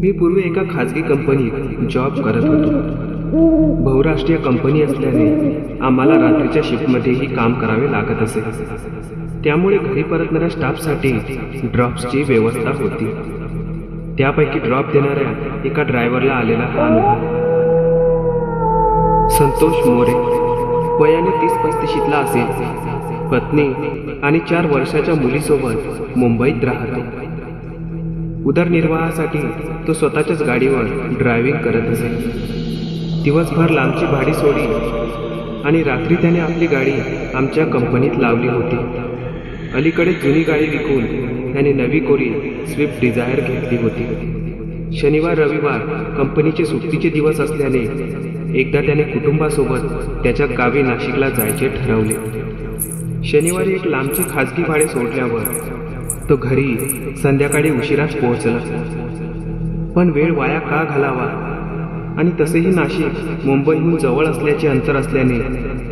मी पूर्वी एका खाजगी कंपनीत जॉब करत होतो. बहुराष्ट्रीय कंपनी असल्याने आम्हाला रात्रीच्या शिफ्टमध्येही काम करावे लागत असे. त्यामुळे घरी परतणाऱ्या स्टाफसाठी ड्रॉप्सची व्यवस्था होती. त्यापैकी ड्रॉप देणाऱ्या एका ड्रायव्हरला आलेला हा अनुभव. संतोष मोरे वयाने तीस पस्तीशीतला असेल. पत्नी आणि चार वर्षाच्या मुलीसोबत मुंबईत राहतो. उदरनिर्वाहासाठी तो स्वतःच्याच गाडीवर ड्रायव्हिंग करत असे. दिवसभर लांबची भाडी सोडी आणि रात्री त्याने आपली गाडी आमच्या कंपनीत लावली होती. अलीकडे जुनी गाडी विकून त्याने नवी कोरी स्विफ्ट डिझायर घेतली होती. शनिवार रविवार कंपनीचे सुट्टीचे दिवस असल्याने एकदा त्याने कुटुंबासोबत त्याच्या गावी नाशिकला जायचे ठरवले. शनिवारी एक लांबची खाजगी भाडे सोडल्यावर तो घरी संध्याकाळी उशिराच पोहोचला. पण वेळ वाया का घालावा? आणि तसेही नाशिक मुंबईहून जवळ असल्याचे अंतर असल्याने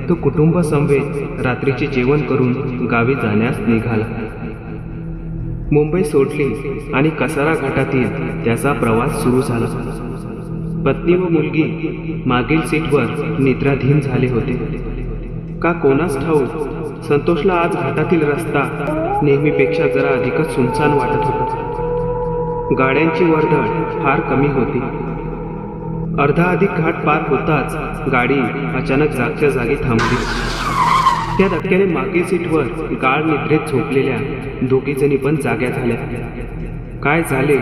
तो कुटुंबसमवेत रात्रीचे जेवण करून गावी जाण्यास निघाला. मुंबई सोडली आणि कसारा घाटातील त्याचा प्रवास सुरू झाला. पत्नी व मुलगी मागील सीटवर निद्राधीन झाले होते. का कोणास ठाऊक? संतोषला आज घाटातील रस्ता नेहमीपेक्षा जरा अधिकच सुनसान वाटत होता. गाड्यांची वर्दळ फार कमी होती. अर्धा अधिक घाट पार होताच गाडी अचानक जागच्या जागी थांबली. त्या धक्क्याने मागील सीटवर गाळ निद्रेत झोपलेल्या दोघीजणी पण जाग्या झाल्या. काय झाले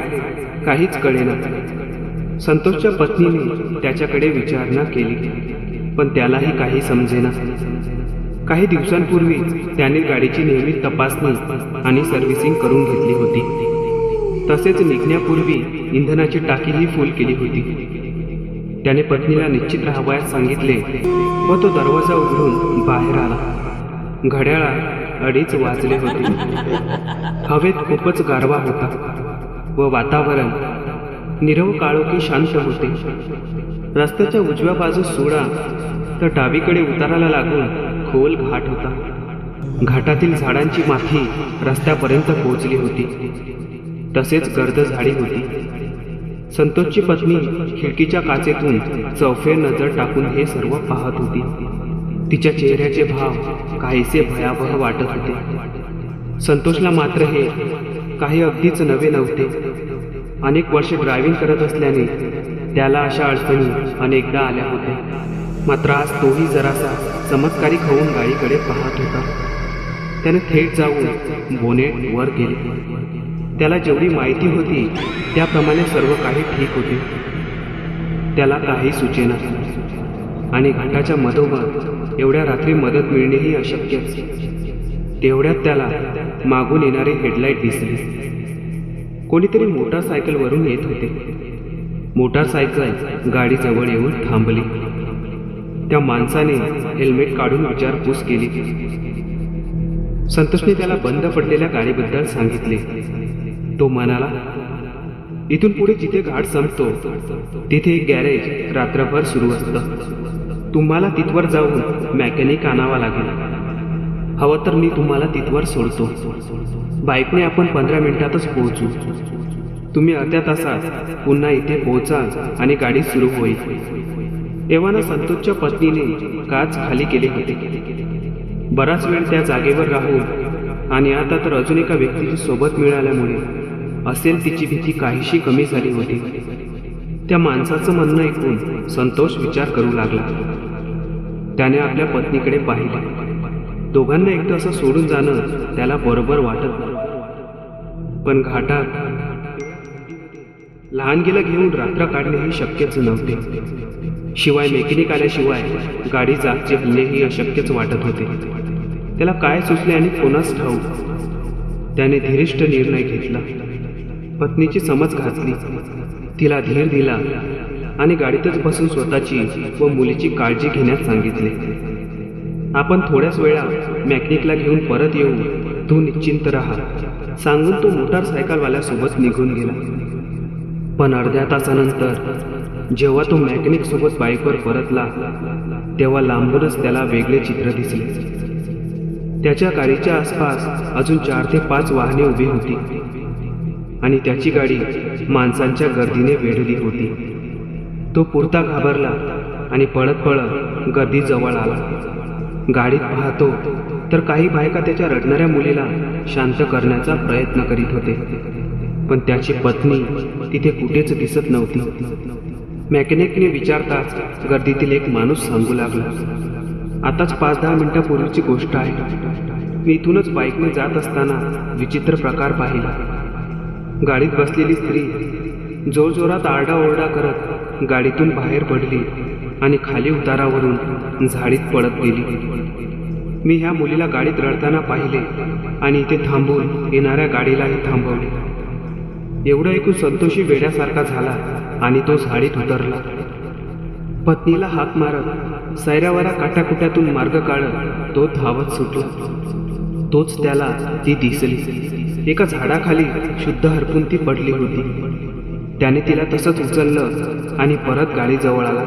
काहीच कळेना. संतोषच्या पत्नीने त्याच्याकडे विचारणा केली. पण त्यालाही काही समजेना. काही दिवसांपूर्वी त्याने गाडीची नेहमी तपासणी आणि सर्व्हिसिंग करून घेतली होती. तसेच निघण्यापूर्वी इंधनाची टाकीही फुल केली होती. त्याने पत्नीला निश्चित राहावयास सांगितले व तो दरवाजा उघडून बाहेर आला. घड्याळात अडीच वाजले होते. हवेत खूपच गारवा होता व वातावरण निरव काळोखी शांत होते. रस्त्याच्या उजव्या बाजूस सोडा तर डावीकडे उताराला लागून खोल घाट होता. घाटातील झाडांची माथी रस्त्यापर्यंत पोहोचली होती. तसेच गर्द झाडी होती. संतोषची पत्नी खिडकीच्या काचेतून चौफेर नजर टाकून हे सर्व पाहत होती. तिच्या चेहऱ्याचे भाव काहीसे भयावह वाटत होते. संतोषला मात्र हे काही अगदीच नवे नव्हते. अनेक वर्षे ड्रायव्हिंग करत असल्याने त्याला अशा अडचणी अनेकदा आल्या होत्या. मात्र आज तोही जरासा चमत्कारिक होऊन गाईकडे पाहत होता. त्याने थेट जाऊन बोनेट वर गेले. त्याला जेवढी माहिती होती त्याप्रमाणे सर्व काही ठीक होते. त्याला काही सुचेना. आणि घाटाच्या मधोमध एवढ्या रात्री मदत मिळणेही अशक्यच तेवढ्यात त्याला मागून येणारे हेडलाईट दिसले. कोणीतरी मोटारसायकलवरून येत होते. मोटारसायकल गाडीजवळ येऊन थांबली. त्या माणसाने हेल्मेट काढून विचारपूस केली. संतोषने त्याला बंद पडलेल्या गाडीबद्दल सांगितले. तो म्हणाला इथून पुढे जिथे घाट संपतो तिथे एक गॅरेज रात्रभर सुरू असतं. तुम्हाला तिथवर जाऊन मॅकॅनिक आणावा लागेल. हवं तर मी तुम्हाला तिथवर सोडतो. बाईकने आपण पंधरा मिनिटातच पोहोचू. तुम्ही अर्ध्या तासात पुन्हा इथे पोहोचाल आणि गाडी सुरू होईल. एव्हाना संतोषच्या पत्नीने काच खाली केले होते. बराच वेळ त्या जागेवर राहून आणि आता तर अजून एका व्यक्तीची सोबत मिळाल्यामुळे असेल तिची भीती काहीशी कमी झाली होती. त्या माणसाचं म्हणणं ऐकून संतोष विचार करू लागला. त्याने आपल्या पत्नीकडे पाहिले. दोघांना एकटं असं सोडून जाणं त्याला बरोबर वाटत पण घाटात लहानगीला घेऊन रात्र काढणे हे शक्यच नव्हते. शिवाय मेकॅनिक आल्याशिवाय गाडी जागचे हल्लेही अशक्यच वाटत होते. त्याला काय सुचले आणि कोणास ठाऊक? त्याने धीरिष्ट निर्णय घेतला. पत्नीची समज घातली तिला धीर दिला आणि गाडीतच बसून स्वतःची व मुलीची काळजी घेण्यास सांगितले. आपण थोड्याच वेळा मॅकॅनिकला घेऊन परत येऊ. तू निश्चिंत राहा. सांगून तो मोटारसायकलवाल्यासोबत निघून गेला. पण अर्ध्या तासानंतर जेव्हा तो मॅकॅनिक सोबत बाईकवर परतला तेव्हा लांबूनच त्याला वेगळे चित्र दिसले. त्याच्या गाडीच्या आसपास अजून चार ते पाच वाहने उभी होती आणि त्याची गाडी माणसांच्या गर्दीने वेढली होती. तो पुरता घाबरला आणि पळत पळत गर्दी जवळ आला. गाडीत पाहतो तर काही बायका त्याच्या रडणाऱ्या मुलीला शांत करण्याचा प्रयत्न करीत होते. पण त्याची पत्नी तिथे कुठेच दिसत नव्हती. मॅकॅनिकने विचारताच गर्दीतील एक माणूस सांगू लागला. आताच पाच दहा मिनिटापूर्वीची गोष्ट आहे. मी इथूनच बाईकने जात असताना विचित्र प्रकार पाहिला. गाडीत बसलेली स्त्री जोरजोरात आरडाओरडा करत गाडीतून बाहेर पडली आणि खाली उतारावरून झाडीत पडत गेली. मी ह्या मुलीला गाडीत रडताना पाहिले आणि इथे थांबून येणाऱ्या गाडीलाही थांबवले. एवढं ऐकून संतोषी वेड्यासारखा झाला आणि तो झाडीत उतरला. पत्नीला हाक मारत सैरावारा काटाकुट्यातून मार्ग काढत तो धावत सुटला. तोच त्याला ती दिसली. एका झाडाखाली शुद्ध हरपून ती पडली होती. त्याने तिला तसंच उचललं आणि परत गाडीजवळ आला.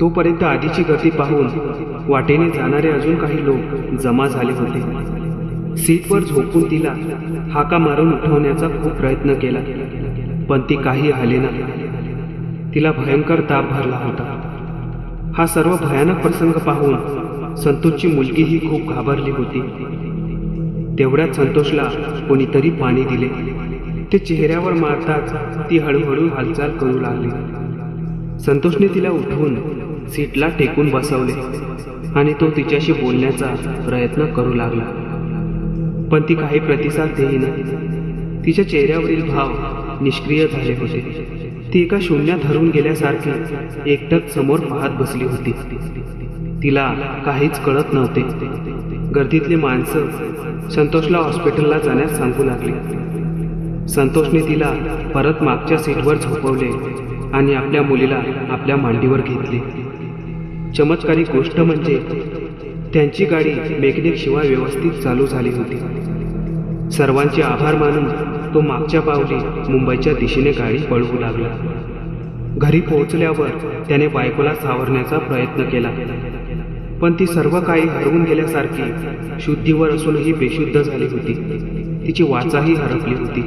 तोपर्यंत आधीची गती पाहून वाटेने जाणारे अजून काही लोक जमा झाले होते. सीटवर झोपून तिला हाका मारून उठवण्याचा खूप प्रयत्न केला पण ती काही आलेना तिला भयंकर ताप भरला होता. हा सर्व भयानक प्रसंग पाहून संतोषची मुलगीही खूप घाबरली होती. तेवढ्यात संतोषला कोणीतरी पाणी दिले. ते चेहऱ्यावर मारताच ती हळूहळू हालचाल करू लागली. संतोषने तिला उठवून सीटला टेकून बसवले आणि तो तिच्याशी बोलण्याचा प्रयत्न करू लागला. पण ती काही प्रतिसाद देईना. तिच्या चेहऱ्यावरील भाव निष्क्रिय झाले होते. ती एका शून्यात धरून गेल्यासारखी एकटक समोर पाहत बसली होती. तिला काहीच कळत नव्हते. गर्दीतले माणसं संतोषला हॉस्पिटलला जाण्यास सांगू लागली. संतोषने तिला परत मागच्या सीटवर झोपवले आणि आपल्या मुलीला आपल्या मांडीवर घेतले. चमत्कारी गोष्ट म्हणजे त्यांची गाडी मेकॅनिकशिवाय व्यवस्थित चालू झाली होती. सर्वांचे आभार मानून तो मागच्या पावली मुंबईच्या दिशेने गाडी पळवू लागला. घरी पोहोचल्यावर त्याने बायकोला सावरण्याचा प्रयत्न केला. पण ती सर्व काही हरवून गेल्यासारखी शुद्धीवर असूनही बेशुद्ध झाली होती. तिची वाचाही हरपली होती.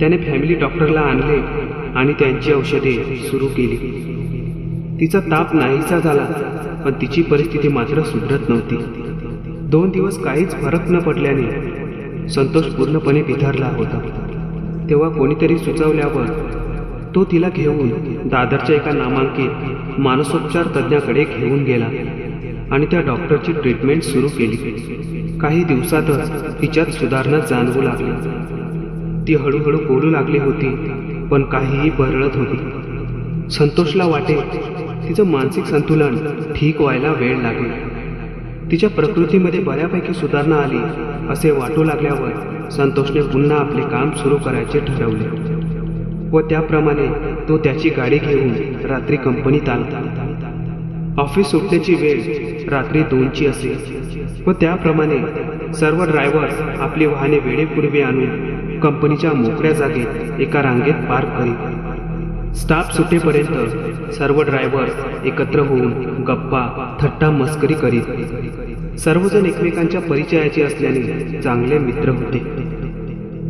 त्याने फॅमिली डॉक्टरला आणले आणि त्यांची औषधे सुरू केली. तिचा ताप नाहीसा झाला पण तिची परिस्थिती मात्र सुधरत नव्हती. दोन दिवस काहीच फरक न पडल्याने संतोष पूर्णपणे बिथरला होता. तेव्हा कोणीतरी सुचवल्यावर तो तिला घेऊन दादरच्या एका नामांकित मानसोपचार तज्ज्ञाकडे घेऊन गेला आणि त्या डॉक्टरची ट्रीटमेंट सुरू केली. काही दिवसातच तिच्यात सुधारणा जाणवू लागली. ती हळूहळू बोलू लागली होती पण काहीही बरळत होती. संतोषला वाटे तिचं मानसिक संतुलन ठीक व्हायला वेळ लागला. तिच्या प्रकृतीमध्ये बऱ्यापैकी सुधारणा आली असे वाटू लागल्यावर संतोषने पुन्हा आपले काम सुरू करायचे ठरवले. व त्याप्रमाणे तो त्याची गाडी घेऊन रात्री कंपनीत आला. ऑफिस सुटण्याची वेळ रात्री दोनची असेल व त्याप्रमाणे सर्व ड्रायव्हर आपली वाहने वेळेपूर्वी आणून कंपनीच्या मोकळ्या जागेत एका रांगेत पार्क करीत. स्टाफ सुटेपर्यंत सर्व ड्रायव्हर एकत्र होऊन गप्पा थट्टा मस्करी करीत. सर्वजण एकमेकांच्या परिचयाचे असल्याने चांगले मित्र होते.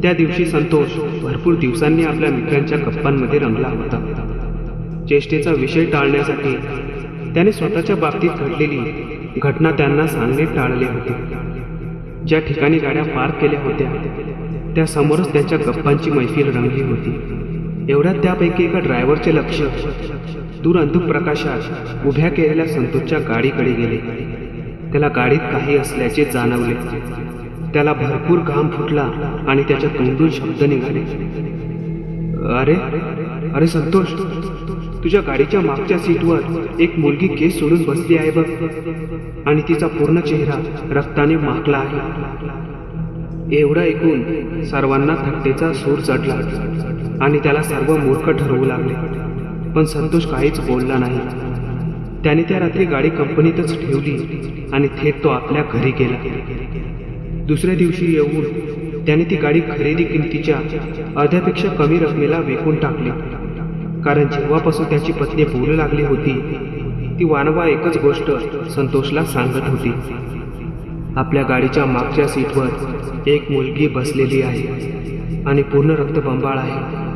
त्या दिवशी संतोष भरपूर दिवसांनी आपल्या मित्रांच्या गप्पांमध्ये रंगला होता. चेष्टेचा विषय टाळण्यासाठी त्याने स्वतःच्या बाबतीत घडलेली घटना त्यांना सांगणे टाळले होते. ज्या ठिकाणी गाड्या पार्क केल्या होत्या त्या समोरच त्यांच्या गप्पांची मैफिल रंगली होती. एवढ्यात त्यापैकी एका ड्रायव्हरचे लक्ष दूर अंधुक प्रकाशात उभ्या केलेल्या संतोषच्या गाडीकडे गेले. त्याला गाडीत काही असल्याचे जाणवले. त्याला भरपूर घाम फुटला आणि त्याच्या तोंडून शब्द निघाले. अरे अरे संतोष तुझ्या गाडीच्या मागच्या सीटवर एक मुलगी केस सोडून बसली आहे बघ. आणि तिचा पूर्ण चेहरा रक्ताने माखला आहे. एवढं ऐकून सर्वांना थट्टेचा सूर चढला. आणि त्याला सर्व मूर्ख ठरवू लागले. पण संतोष काहीच बोलला नाही. त्याने त्या रात्री गाडी कंपनीतच ठेवली आणि थेट तो आपल्या घरी गेला. दुसऱ्या दिवशी येऊन त्याने ती गाडी खरेदी किमतीच्या अर्ध्यापेक्षा कमी रकमेला विकून टाकली. कारण जेव्हापासून त्याची पत्नी बोलू लागली होती ती वानवा एकच गोष्ट संतोषला सांगत होती. आपल्या गाडीच्या मागच्या सीटवर एक मुलगी बसलेली आहे आणि पूर्ण रक्तबंबाळ आहे.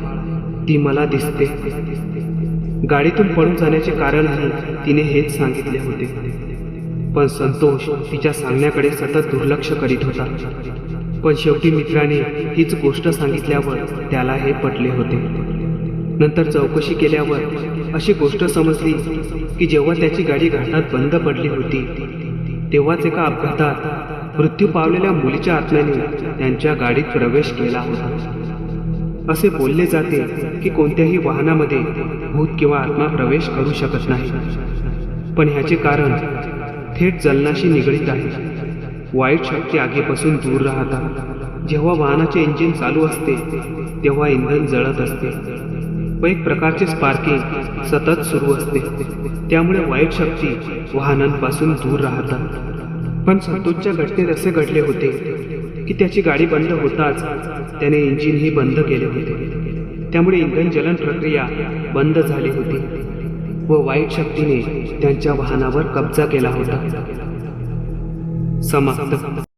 ती मला दिसते. गाडीतून पळून जाण्याचे कारणही तिने हेच सांगितले होते. पण संतोष तिच्या सांगण्याकडे सतत दुर्लक्ष करीत होता. पण शेवटी मित्राने हीच गोष्ट सांगितल्यावर त्याला हे पटले होते. नंतर चौकशी केल्यावर अशी गोष्ट समजली की जेव्हा त्याची गाडी घाटात बंद पडली होती तेव्हाच एका अपघातात मृत्यू पावलेल्या मुलीच्या आत्म्याने त्यांच्या गाडीत प्रवेश केला होता. असे बोलले जाते की कोणत्याही वाहनामध्ये भूत किंवा आत्मा प्रवेश करू शकत नाही. पण ह्याचे कारण थेट जलनाशी निगडीत आहे. वाईट शक्ती आगीपासून दूर राहतात जेव्हा वाहनाचे इंजिन चालू असते तेव्हा इंधन जळत असते. व एक प्रकारचे स्पार्किंग सतत सुरू असते. त्यामुळे वाईट शक्ती वाहनांपासून दूर राहतात. पण संतोषच्या घटनेत असे घडले होते की त्याची गाडी बंद होताच त्याने इंजिनही बंद केले होते. त्यामुळे इंधन जलन प्रक्रिया बंद झाली होती व वाईट शक्तीने त्यांच्या वाहनावर कब्जा केला होता. समाप्त.